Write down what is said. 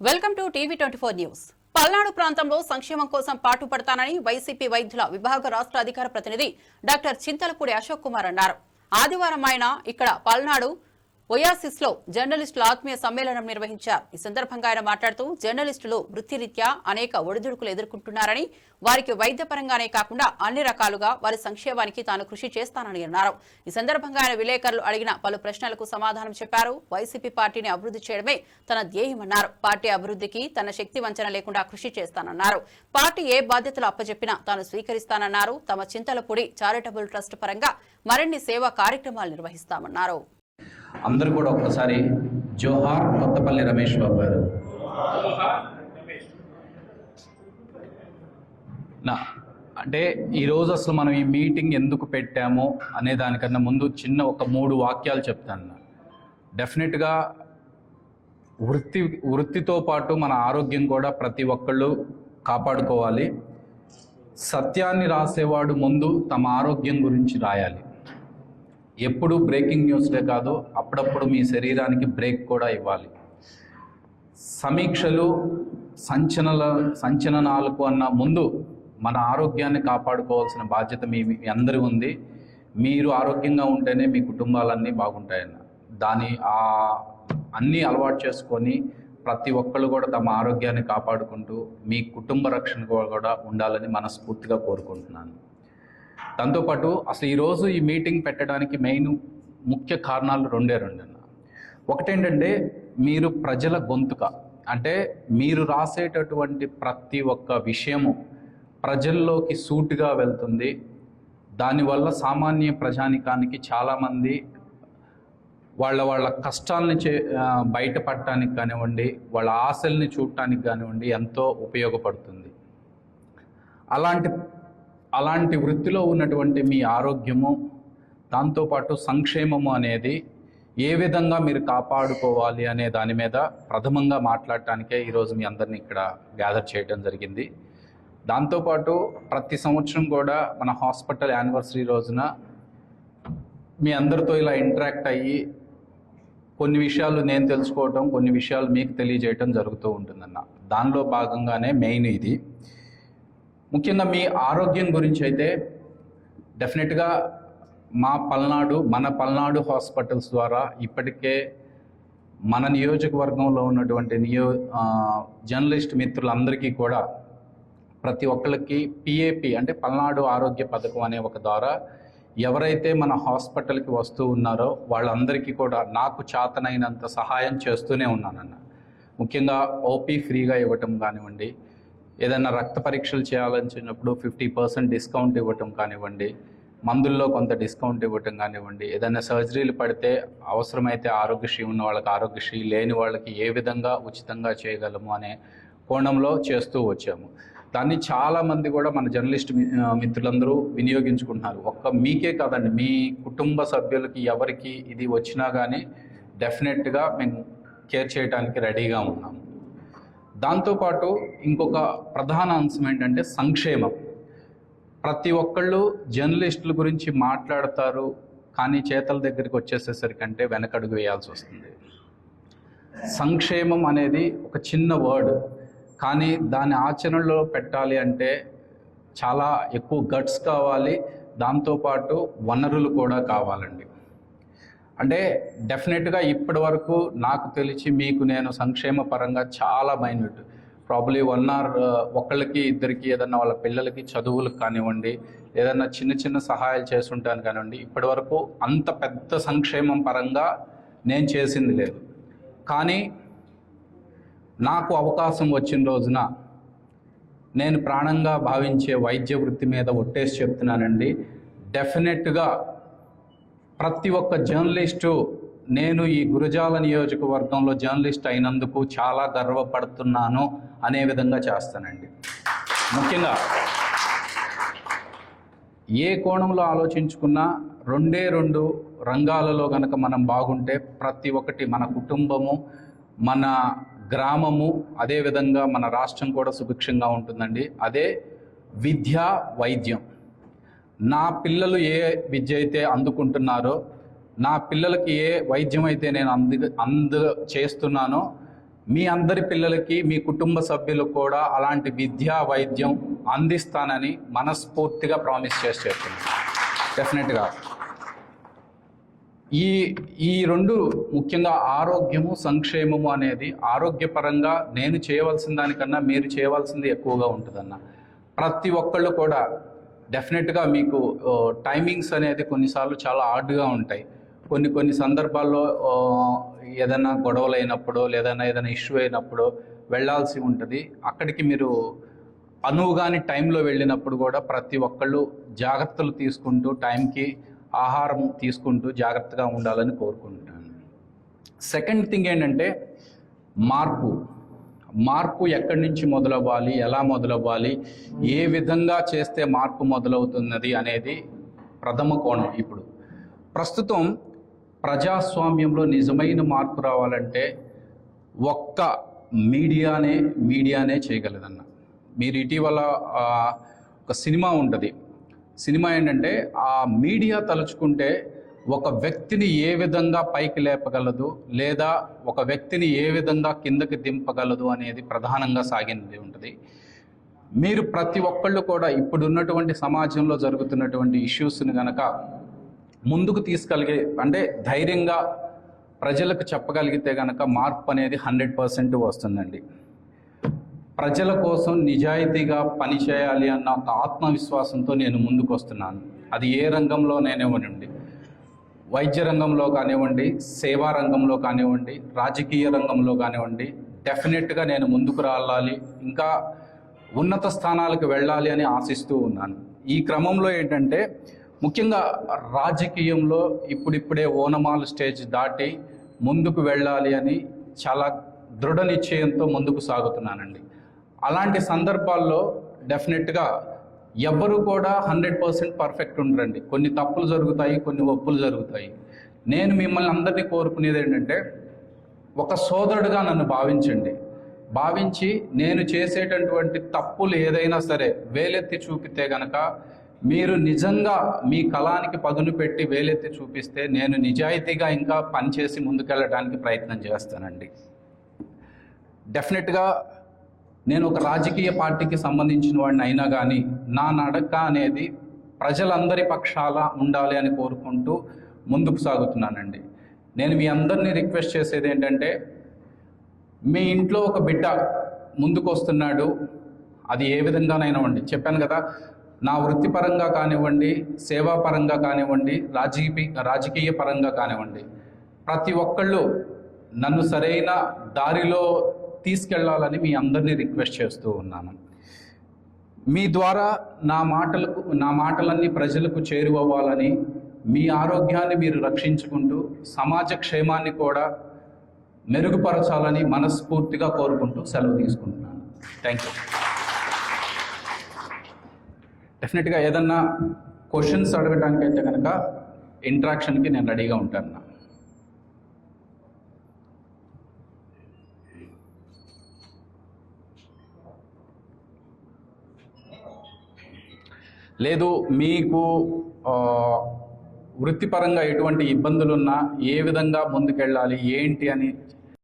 Welcome to TV twenty four news. Palnadu ప్రాంతంలో సంక్షేమం కోసం పాటుపడతానని వైసీపీ వైద్యుల విభాగ రాష్ట్ర అధికార ప్రతినిధి డాక్టర్ చింతలపూడి అశోక్ కుమార్ అన్నారు. ఆదివారం ఆయన ఇక్కడ పల్నాడు ఒయాసిస్లో జర్నలిస్టుల ఆత్మీయ సమ్మేళనం నిర్వహించారు. ఈ సందర్భంగా ఆయన మాట్లాడుతూ జర్నలిస్టులు వృత్తిరీత్యా అనేక ఒడిదుడుకులు ఎదుర్కొంటున్నారని వారికి వైద్యపరంగానే కాకుండా అన్ని రకాలుగా వారి సంక్షేమానికి తాను కృషి చేస్తానని అన్నారు. ఈ సందర్భంగా ఆయన విలేకరులు అడిగిన పలు ప్రశ్నలకు సమాధానం చెప్పారు. వైసీపీ పార్టీని అభివృద్ధి చేయడమే తన ధ్యేయమన్నారు. పార్టీ అభివృద్ధికి తన శక్తి వంచన లేకుండా కృషి చేస్తానన్నారు. పార్టీ ఏ బాధ్యతలు అప్పచెప్పినా తాను స్వీకరిస్తానన్నారు. తమ చింతలపూడి చారిటబుల్ ట్రస్ట్ పరంగా మరిన్ని సేవా కార్యక్రమాలు నిర్వహిస్తామన్నారు. అందరూ కూడా ఒక్కసారి జోహార్ కొత్తపల్లి రమేష్ బాబు గారు. నా అంటే ఈరోజు అసలు మనం ఈ మీటింగ్ ఎందుకు పెట్టామో అనే దానికన్నా ముందు చిన్న ఒక మూడు వాక్యాలు చెప్తాను డెఫినెట్గా వృత్తి వృత్తితో పాటు మన ఆరోగ్యం కూడా ప్రతి ఒక్కళ్ళు కాపాడుకోవాలి. సత్యాన్ని రాసేవాడు ముందు తమ ఆరోగ్యం గురించి రాయాలి. ఎప్పుడు బ్రేకింగ్ న్యూస్లే కాదు అప్పుడప్పుడు మీ శరీరానికి బ్రేక్ కూడా ఇవ్వాలి. సమీక్షలు సంచలన సంచలనాలకు అన్న ముందు మన ఆరోగ్యాన్ని కాపాడుకోవాల్సిన బాధ్యత మీ మీ అందరి ఉంది. మీరు ఆరోగ్యంగా ఉంటేనే మీ కుటుంబాలన్నీ బాగుంటాయన్న. దాని ఆ అన్నీ అలవాటు చేసుకొని ప్రతి ఒక్కళ్ళు కూడా తమ ఆరోగ్యాన్ని కాపాడుకుంటూ మీ కుటుంబ రక్షణ కూడా ఉండాలని మనస్ఫూర్తిగా కోరుకుంటున్నాను. దాంతోపాటు అసలు ఈరోజు ఈ మీటింగ్ పెట్టడానికి మెయిన్ ముఖ్య కారణాలు రెండే రెండు అన్న. ఒకటేంటంటే మీరు ప్రజల గొంతుక అంటే మీరు రాసేటటువంటి ప్రతి ఒక్క విషయము ప్రజల్లోకి సూటుగా వెళ్తుంది. దానివల్ల సామాన్య ప్రజానికానికి చాలామంది వాళ్ళ వాళ్ళ కష్టాలని చే బయటపడటానికి కానివ్వండి వాళ్ళ ఆశల్ని చూడటానికి కానివ్వండి ఎంతో ఉపయోగపడుతుంది. అలాంటి అలాంటి వృత్తిలో ఉన్నటువంటి మీ ఆరోగ్యము దాంతోపాటు సంక్షేమము అనేది ఏ విధంగా మీరు కాపాడుకోవాలి అనే దాని మీద ప్రథమంగా మాట్లాడటానికే ఈరోజు మీ అందరిని ఇక్కడ గ్యాదర్ చేయడం జరిగింది. దాంతోపాటు ప్రతి సంవత్సరం కూడా మన హాస్పిటల్ యానివర్సరీ రోజున మీ అందరితో ఇలా ఇంటరాక్ట్ అయ్యి కొన్ని విషయాలు నేను తెలుసుకోవటం కొన్ని విషయాలు మీకు తెలియజేయటం జరుగుతూ ఉంటుందన్న. దానిలో భాగంగానే మెయిన్ ఇది. ముఖ్యంగా మీ ఆరోగ్యం గురించి అయితే డెఫినెట్గా మా పల్నాడు మన పల్నాడు హాస్పిటల్స్ ద్వారా ఇప్పటికే మన నియోజకవర్గంలో ఉన్నటువంటి నియో జర్నలిస్ట్ మిత్రులందరికీ కూడా ప్రతి ఒక్కరికి పిఏపి అంటే పల్నాడు ఆరోగ్య పథకం అనే ఒక ద్వారా ఎవరైతే మన హాస్పిటల్కి వస్తూ ఉన్నారో వాళ్ళందరికీ కూడా నాకు చాతనైనంత సహాయం చేస్తూనే ఉన్నానన్న. ముఖ్యంగా ఓపీ ఫ్రీగా ఇవ్వటం కానివ్వండి ఏదైనా రక్త పరీక్షలు చేయాలనిచ్చినప్పుడు ఫిఫ్టీ పర్సెంట్ డిస్కౌంట్ ఇవ్వటం కానివ్వండి మందుల్లో కొంత డిస్కౌంట్ ఇవ్వటం కానివ్వండి ఏదైనా సర్జరీలు పడితే అవసరమైతే ఆరోగ్యశ్రీ ఉన్న వాళ్ళకి ఆరోగ్యశ్రీ లేని వాళ్ళకి ఏ విధంగా ఉచితంగా చేయగలము అనే కోణంలో చేస్తూ వచ్చాము. దాన్ని చాలామంది కూడా మన జర్నలిస్ట్ మిత్రులందరూ వినియోగించుకుంటున్నారు. ఒక్క మీకే కాదండి మీ కుటుంబ సభ్యులకి ఎవరికి ఇది వచ్చినా కానీ డెఫినెట్గా మేము కేర్ చేయడానికి రెడీగా ఉన్నాము. దాంతోపాటు ఇంకొక ప్రధాన అంశం ఏంటంటే సంక్షేమం. ప్రతి ఒక్కళ్ళు జర్నలిస్టుల గురించి మాట్లాడతారు కానీ చేతల దగ్గరికి వచ్చేసేసరికంటే వెనకడుగు వేయాల్సి వస్తుంది. సంక్షేమం అనేది ఒక చిన్న వర్డ్ కానీ దాని ఆచరణలో పెట్టాలి అంటే చాలా ఎక్కువ గట్స్ కావాలి. దాంతోపాటు వనరులు కూడా కావాలండి. అంటే డెఫినెట్గా ఇప్పటి వరకు నాకు తెలిసి మీకు నేను సంక్షేమ పరంగా చాలా మైన్యూట్. ప్రాబ్లీ వన్ ఆర్ ఒకళ్ళకి ఇద్దరికి ఏదన్నా వాళ్ళ పిల్లలకి చదువులకు కానివ్వండి ఏదన్నా చిన్న చిన్న సహాయాలు చేస్తుంటాను కానివ్వండి ఇప్పటి వరకు అంత పెద్ద సంక్షేమం పరంగా నేను చేసింది లేదు. కానీ నాకు అవకాశం వచ్చిన రోజున నేను ప్రాణంగా భావించే వైద్య వృత్తి మీద ఒట్టేసి చెప్తున్నానండి. డెఫినెట్గా ప్రతి ఒక్క జర్నలిస్టు నేను ఈ గురజాల నియోజకవర్గంలో జర్నలిస్ట్ అయినందుకు చాలా గర్వపడుతున్నాను అనే విధంగా చేస్తానండి. ముఖ్యంగా ఏ కోణంలో ఆలోచించుకున్నా రెండే రెండు రంగాలలో కనుక మనం బాగుంటే ప్రతి ఒక్కటి మన కుటుంబము మన గ్రామము అదేవిధంగా మన రాష్ట్రం కూడా సుభిక్షంగా ఉంటుందండి. అదే విద్య వైద్యం. నా పిల్లలు ఏ విద్య అయితే అందుకుంటున్నారో నా పిల్లలకి ఏ వైద్యం అయితే నేను అంది అంద చేస్తున్నానో మీ అందరి పిల్లలకి మీ కుటుంబ సభ్యులకు కూడా అలాంటి విద్యా వైద్యం అందిస్తానని మనస్ఫూర్తిగా ప్రామిస్ చేసి చెప్తున్నాను డెఫినెట్గా ఈ ఈ రెండు ముఖ్యంగా ఆరోగ్యము సంక్షేమము అనేది ఆరోగ్యపరంగా నేను చేయవలసిన దానికన్నా మీరు చేయవలసింది ఎక్కువగా ఉంటుందన్న. ప్రతి ఒక్కళ్ళు కూడా డెఫినెట్గా మీకు టైమింగ్స్ అనేది కొన్నిసార్లు చాలా హార్డ్గా ఉంటాయి. కొన్ని కొన్ని సందర్భాల్లో ఏదైనా గొడవలు అయినప్పుడు లేదన్నా ఏదైనా ఇష్యూ అయినప్పుడు వెళ్ళాల్సి ఉంటుంది. అక్కడికి మీరు అనువుగాని టైంలో వెళ్ళినప్పుడు కూడా ప్రతి ఒక్కళ్ళు జాగ్రత్తలు తీసుకుంటూ టైంకి ఆహారం తీసుకుంటూ జాగ్రత్తగా ఉండాలని కోరుకుంటున్నాను సెకండ్ థింగ్ ఏంటంటే మార్పు. మార్పు ఎక్కడి నుంచి మొదలవ్వాలి ఎలా మొదలవ్వాలి ఏ విధంగా చేస్తే మార్పు మొదలవుతున్నది అనేది ప్రథమ కోణం ఇప్పుడు. ప్రస్తుతం ప్రజాస్వామ్యంలో నిజమైన మార్పు రావాలంటే ఒక్క మీడియానే మీడియానే చేయగలదన్న. మీరు ఇటీవల ఒక సినిమా ఉంటుంది. సినిమా ఏంటంటే ఆ మీడియా తలుచుకుంటే ఒక వ్యక్తిని ఏ విధంగా పైకి లేపగలదు లేదా ఒక వ్యక్తిని ఏ విధంగా కిందకి దింపగలదు అనేది ప్రధానంగా సాగింది ఉంటుంది. మీరు ప్రతి ఒక్కళ్ళు కూడా ఇప్పుడున్నటువంటి సమాజంలో జరుగుతున్నటువంటి ఇష్యూస్ని గనక ముందుకు తీసుకెళ్ళగే అంటే ధైర్యంగా ప్రజలకు చెప్పగలిగితే గనక మార్పు అనేది హండ్రెడ్ పర్సెంట్ వస్తుందండి. ప్రజల కోసం నిజాయితీగా పనిచేయాలి అన్న ఒక ఆత్మవిశ్వాసంతో నేను ముందుకు వస్తున్నాను అది ఏ రంగంలోనైనావ్వండి వైద్య రంగంలో కానివ్వండి సేవా రంగంలో కానివ్వండి రాజకీయ రంగంలో కానివ్వండి డెఫినెట్గా నేను ముందుకు రావాలి ఇంకా ఉన్నత స్థానాలకు వెళ్ళాలి అని ఆశిస్తూ ఉన్నాను. ఈ క్రమంలో ఏంటంటే ముఖ్యంగా రాజకీయంలో ఇప్పుడిప్పుడే ఓనమాల స్టేజ్ దాటి ముందుకు వెళ్ళాలి అని చాలా దృఢ నిశ్చయంతో ముందుకు సాగుతున్నానండి. అలాంటి సందర్భాల్లో డెఫినెట్గా ఎవ్వరు కూడా హండ్రెడ్ పర్సెంట్ పర్ఫెక్ట్ ఉండరండి. కొన్ని తప్పులు జరుగుతాయి కొన్ని ఒప్పులు జరుగుతాయి. నేను మిమ్మల్ని అందరినీ కోరుకునేది ఏంటంటే ఒక సోదరుడుగా నన్ను భావించండి. భావించి నేను చేసేటటువంటి తప్పులు ఏదైనా సరే వేలెత్తి చూపితే గనక మీరు నిజంగా మీ కళానికి పదును పెట్టి వేలెత్తి చూపిస్తే నేను నిజాయితీగా ఇంకా పనిచేసి ముందుకెళ్ళడానికి ప్రయత్నం చేస్తానండి. డెఫినెట్గా నేను ఒక రాజకీయ పార్టీకి సంబంధించిన వాడిని అయినా కానీ నా నడక అనేది ప్రజలందరి పక్షాల ఉండాలి అని కోరుకుంటూ ముందుకు సాగుతున్నానండి. నేను మీ అందరినీ రిక్వెస్ట్ చేసేది ఏంటంటే మీ ఇంట్లో ఒక బిడ్డ ముందుకు వస్తున్నాడు అది ఏ విధంగానైనా విధంగానైనావ్వండి చెప్పాను కదా నా వృత్తిపరంగా కానివ్వండి సేవాపరంగా కానివ్వండి రాజకీయ రాజకీయ పరంగా కానివ్వండి ప్రతి ఒక్కళ్ళు నన్ను సరైన దారిలో తీసుకెళ్ళాలని మీ అందరినీ రిక్వెస్ట్ చేస్తూ ఉన్నాను. మీ ద్వారా నా మాటలకు నా మాటలన్నీ ప్రజలకు చేరువవ్వాలని మీ ఆరోగ్యాన్ని మీరు రక్షించుకుంటూ సమాజ క్షేమాన్ని కూడా మెరుగుపరచాలని మనస్ఫూర్తిగా కోరుకుంటూ సెలవు తీసుకుంటున్నాను. థ్యాంక్ యూ డెఫినెట్గా ఏదన్నా క్వశ్చన్స్ అడగడానికి అయితే కనుక ఇంట్రాక్షన్కి నేను రెడీగా ఉంటాను. లేదు మీకు వృత్తిపరంగా ఎటువంటి ఇబ్బందులున్నా ఏ విధంగా ముందుకెళ్ళాలి ఏంటి అని